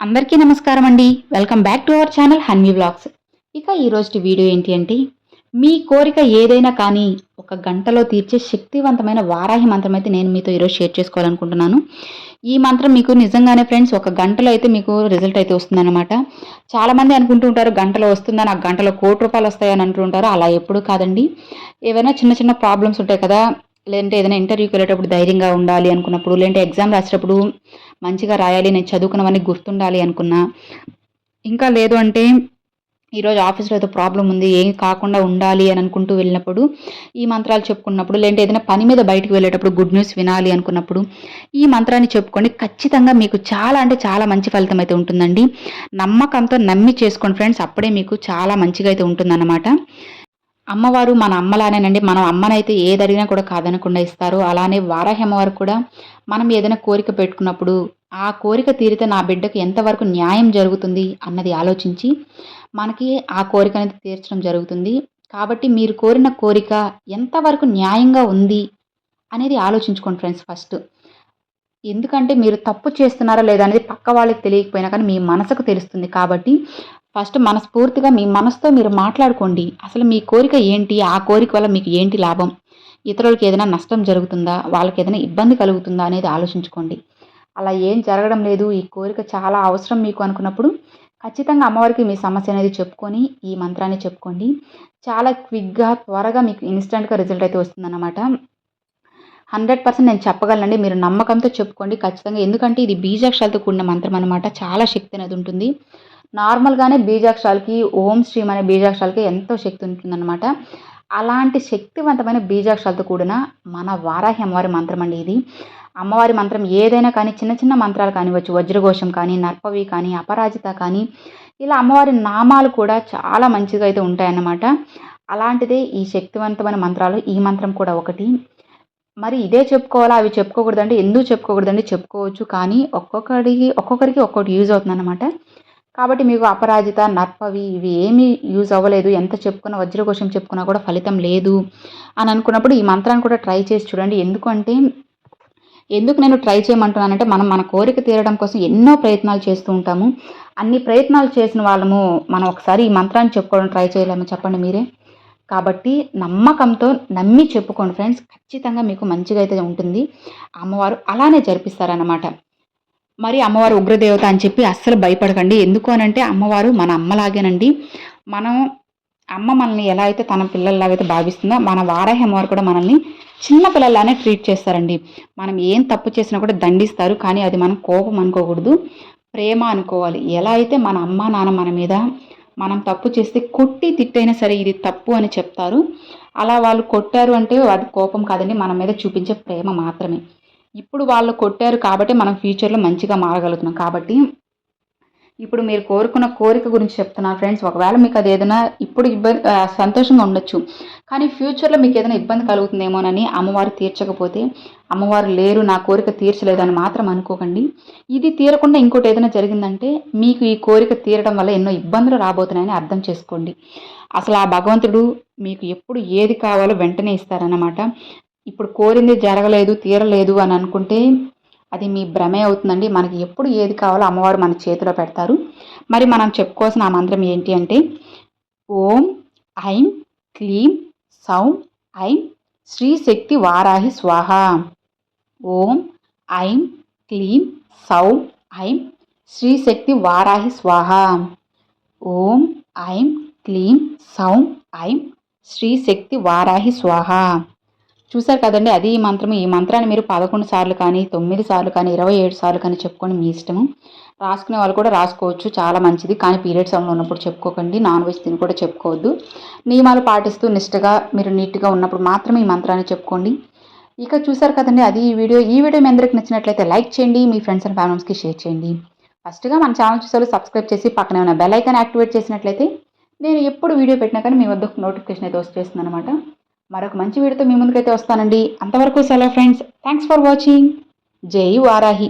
అందరికీ నమస్కారం అండి. Welcome back to our channel Hanvi vlogs ఇక ఈరోజు వీడియో ఏంటి అంటే మీ కోరిక ఏదైనా కానీ ఒక గంటలో తీర్చే శక్తివంతమైన వారాహి మంత్రం అయితే నేను మీతో ఈరోజు షేర్ చేసుకోవాలనుకుంటున్నాను. ఈ మంత్రం మీకు నిజంగానే ఫ్రెండ్స్ ఒక గంటలో అయితే మీకు రిజల్ట్ అయితే వస్తుందన్నమాట. చాలామంది అనుకుంటూ ఉంటారు గంటలో వస్తుందని ఆ గంటలో కోటి రూపాయలు వస్తాయని అంటుంటారు అలా ఎప్పుడు కాదండి. ఏవైనా చిన్న చిన్న ప్రాబ్లమ్స్ ఉంటాయి కదా లేదంటే ఏదైనా ఇంటర్వ్యూకి వెళ్ళేటప్పుడు ధైర్యంగా ఉండాలి అనుకున్నప్పుడు లేదంటే ఎగ్జామ్ రాసేటప్పుడు మంచిగా రాయాలి నేను చదువుకున్నవన్నీ గుర్తుండాలి అనుకున్నా. ఇంకా లేదు అంటే ఈరోజు ఆఫీస్లో ఏదో ప్రాబ్లం ఉంది ఏం కాకుండా ఉండాలి అని అనుకుంటూ వెళ్ళినప్పుడు ఈ మంత్రాలు చెప్పుకున్నప్పుడు లేదంటే ఏదైనా పని మీద బయటకు వెళ్ళేటప్పుడు గుడ్ న్యూస్ వినాలి అనుకున్నప్పుడు ఈ మంత్రాన్ని చెప్పుకోండి. ఖచ్చితంగా మీకు చాలా అంటే చాలా మంచి ఫలితం అయితే ఉంటుందండి. నమ్మకంతో నమ్మి చేసుకోండి ఫ్రెండ్స్ అప్పుడే మీకు చాలా మంచిగా అయితే ఉంటుందన్నమాట. అమ్మవారు మన అమ్మలానేనండి. మనం అమ్మనైతే ఏది అడిగినా కూడా కాదనకుండా ఇస్తారు. అలానే వారాహి అమ్మవారు కూడా మనం ఏదైనా కోరిక పెట్టుకున్నప్పుడు ఆ కోరిక తీరితే నా బిడ్డకు ఎంతవరకు న్యాయం జరుగుతుంది అన్నది ఆలోచించి మనకి ఆ కోరిక అనేది తీర్చడం జరుగుతుంది. కాబట్టి మీరు కోరిన కోరిక ఎంతవరకు న్యాయంగా ఉంది అనేది ఆలోచించుకోండి ఫ్రెండ్స్ ఫస్ట్. ఎందుకంటే మీరు తప్పు చేస్తున్నారా లేదా అనేది పక్క వాళ్ళకి తెలియకపోయినా కానీ మీ మనసుకు తెలుస్తుంది. కాబట్టి ఫస్ట్ మనస్ఫూర్తిగా మీ మనసుతో మీరు మాట్లాడుకోండి. అసలు మీ కోరిక ఏంటి? ఆ కోరిక వల్ల మీకు ఏంటి లాభం? ఇతరులకి ఏదైనా నష్టం జరుగుతుందా? వాళ్ళకి ఏదైనా ఇబ్బంది కలుగుతుందా అనేది ఆలోచించుకోండి. అలా ఏం జరగడం లేదు. ఈ కోరిక చాలా అవసరం మీకు అనుకున్నప్పుడు ఖచ్చితంగా అమ్మవారికి మీ సమస్య అనేది చెప్పుకొని ఈ మంత్రాన్ని చెప్పుకోండి. చాలా క్విక్గా త్వరగా మీకు ఇన్స్టెంట్గా రిజల్ట్ అయితే వస్తుందన్నమాట. హండ్రెడ్ పర్సెంట్ నేను చెప్పగలనండి. మీరు నమ్మకంతో చెప్పుకోండి ఖచ్చితంగా. ఎందుకంటే ఇది బీజాక్షాలతో కూడిన మంత్రం అనమాట చాలా శక్తి అనేది ఉంటుంది. నార్మల్గానే బీజాక్షరాలకి ఓం శ్రీం అనే బీజాక్షరాలకి ఎంతో శక్తి ఉంటుందన్నమాట. అలాంటి శక్తివంతమైన బీజాక్షరాలతో కూడిన మన వారాహి అమ్మవారి మంత్రం అండి ఇది. అమ్మవారి మంత్రం ఏదైనా కానీ చిన్న చిన్న మంత్రాలు కానివచ్చు వజ్రఘోషం కానీ నర్పవి కానీ అపరాజిత కానీ ఇలా అమ్మవారి నామాలు కూడా చాలా మంచిగా అయితే ఉంటాయన్నమాట. అలాంటిదే ఈ శక్తివంతమైన మంత్రాలు ఈ మంత్రం కూడా ఒకటి. మరి ఇదే చెప్పుకోవాలా? అవి చెప్పుకోకూడదండి? ఎందుకు చెప్పుకోకూడదండి? చెప్పుకోవచ్చు కానీ ఒక్కొక్కడికి ఒక్కొక్కరికి ఒక్కొక్కటి యూజ్ అవుతుందన్నమాట. కాబట్టి మీకు అపరాజిత నర్పవి ఇవి ఏమీ యూజ్ అవ్వలేదు. ఎంత చెప్పుకున్నా వజ్రకోశం చెప్పుకున్నా కూడా ఫలితం లేదు అని అనుకున్నప్పుడు ఈ మంత్రాన్ని కూడా ట్రై చేసి చూడండి. ఎందుకంటే ఎందుకు నేను ట్రై చేయమంటున్నానంటే మనం మన కోరిక తీరడం కోసం ఎన్నో ప్రయత్నాలు చేస్తూ ఉంటాము. అన్ని ప్రయత్నాలు చేసిన వాళ్ళము మనం ఒకసారి ఈ మంత్రాన్ని చెప్పుకోవడం ట్రై చేయలేము? చెప్పండి మీరే. కాబట్టి నమ్మకంతో నమ్మి చెప్పుకోండి ఫ్రెండ్స్. ఖచ్చితంగా మీకు మంచిగా అయితే ఉంటుంది. అమ్మవారు అలానే జరిపిస్తారన్నమాట. మరి అమ్మవారు ఉగ్రదేవత అని చెప్పి అస్సలు భయపడకండి. ఎందుకు అనంటే అమ్మవారు మన అమ్మలాగేనండి. మనం అమ్మ మనల్ని ఎలా అయితే తన పిల్లల్లాగైతే భావిస్తుందో మన వారాహి అమ్మవారు కూడా మనల్ని చిన్న పిల్లల్లానే ట్రీట్ చేస్తారండి. మనం ఏం తప్పు చేసినా కూడా దండిస్తారు. కానీ అది మనం కోపం అనుకోకూడదు. ప్రేమ అనుకోవాలి. ఎలా అయితే మన అమ్మ నాన్న మన మీద మనం తప్పు చేస్తే కొట్టి తిట్టైనా సరే ఇది తప్పు అని చెప్తారు. అలా వాళ్ళు కొట్టారు అంటే అది కోపం కాదండి. మన మీద చూపించే ప్రేమ మాత్రమే. ఇప్పుడు వాళ్ళు కొట్టారు కాబట్టి మనం ఫ్యూచర్లో మంచిగా మారగలుగుతున్నాం. కాబట్టి ఇప్పుడు మీరు కోరుకున్న కోరిక గురించి చెప్తున్నారు ఫ్రెండ్స్ ఒకవేళ మీకు అది ఏదైనా ఇప్పుడు ఇబ్బంది సంతోషంగా ఉండొచ్చు. కానీ ఫ్యూచర్లో మీకు ఏదైనా ఇబ్బంది కలుగుతుందేమోనని అమ్మవారు తీర్చకపోతే అమ్మవారు లేరు నా కోరిక తీర్చలేదని మాత్రం అనుకోకండి. ఇది తీరకుండా ఇంకోటి ఏదైనా జరిగిందంటే మీకు ఈ కోరిక తీరడం వల్ల ఎన్నో ఇబ్బందులు రాబోతున్నాయని అర్థం చేసుకోండి. అసలు ఆ భగవంతుడు మీకు ఎప్పుడు ఏది కావాలో వెంటనే ఇస్తారన్నమాట. ఇప్పుడు కోరింది జరగలేదు తీరలేదు అని అనుకుంటే అది మీ భ్రమే అవుతుందండి. మనకి ఎప్పుడు ఏది కావాలో అమ్మవారు మన చేతిలో పెడతారు. మరి మనం చెప్పుకోవాల్సిన ఆ మంత్రం ఏంటి అంటే ఓం ఐం క్లీం సౌం ఐం శ్రీ శక్తి వారాహి స్వాహ. ఓం ఐం క్లీం సౌం ఐం శ్రీ శక్తి వారాహి స్వాహ. ఓం ఐం క్లీం సౌం ఐం శ్రీ శక్తి వారాహి స్వాహ. చూసారు కదండి అది ఈ మంత్రం ఈ మంత్రాన్ని మీరు పదకొండు సార్లు కానీ తొమ్మిది సార్లు కానీ ఇరవై ఏడు సార్లు కానీ చెప్పుకొని మీ ఇష్టము. రాసుకునే వాళ్ళు కూడా రాసుకోవచ్చు చాలా మంచిది. కానీ పీరియడ్స్ సమయంలో ఉన్నప్పుడు చెప్పుకోకండి నాన్ వెజ్ తిని కూడా చెప్పుకోవద్దు. నియమాలు పాటిస్తూ నిష్టగా మీరు నీట్గా ఉన్నప్పుడు మాత్రమే ఈ మంత్రాన్ని చెప్పుకోండి. ఇక చూసారు కదండి అది ఈ వీడియో. ఈ వీడియో మీ అందరికి నచ్చినట్లయితే లైక్ చేయండి మీ ఫ్రెండ్స్ అండ్ ఫ్యామిలీస్కి షేర్ చేయండి. ఫస్ట్గా మన ఛానల్ చూసారు సబ్స్క్రైబ్ చేసి పక్కనే ఉన్న బెల్ ఐకాన్ యాక్టివేట్ చేసినట్లయితే నేను ఎప్పుడు వీడియో పెట్టినా కానీ మీ వద్ద నోటిఫికేషన్ అయితే వచ్చేస్తుంది అనమాట మరొక మంచి వీడియోతో మీ ముందుకైతే వస్తానండి. అంతవరకు సెలవు ఫ్రెండ్స్. థ్యాంక్స్ ఫర్ వాచింగ్ జై వారాహి.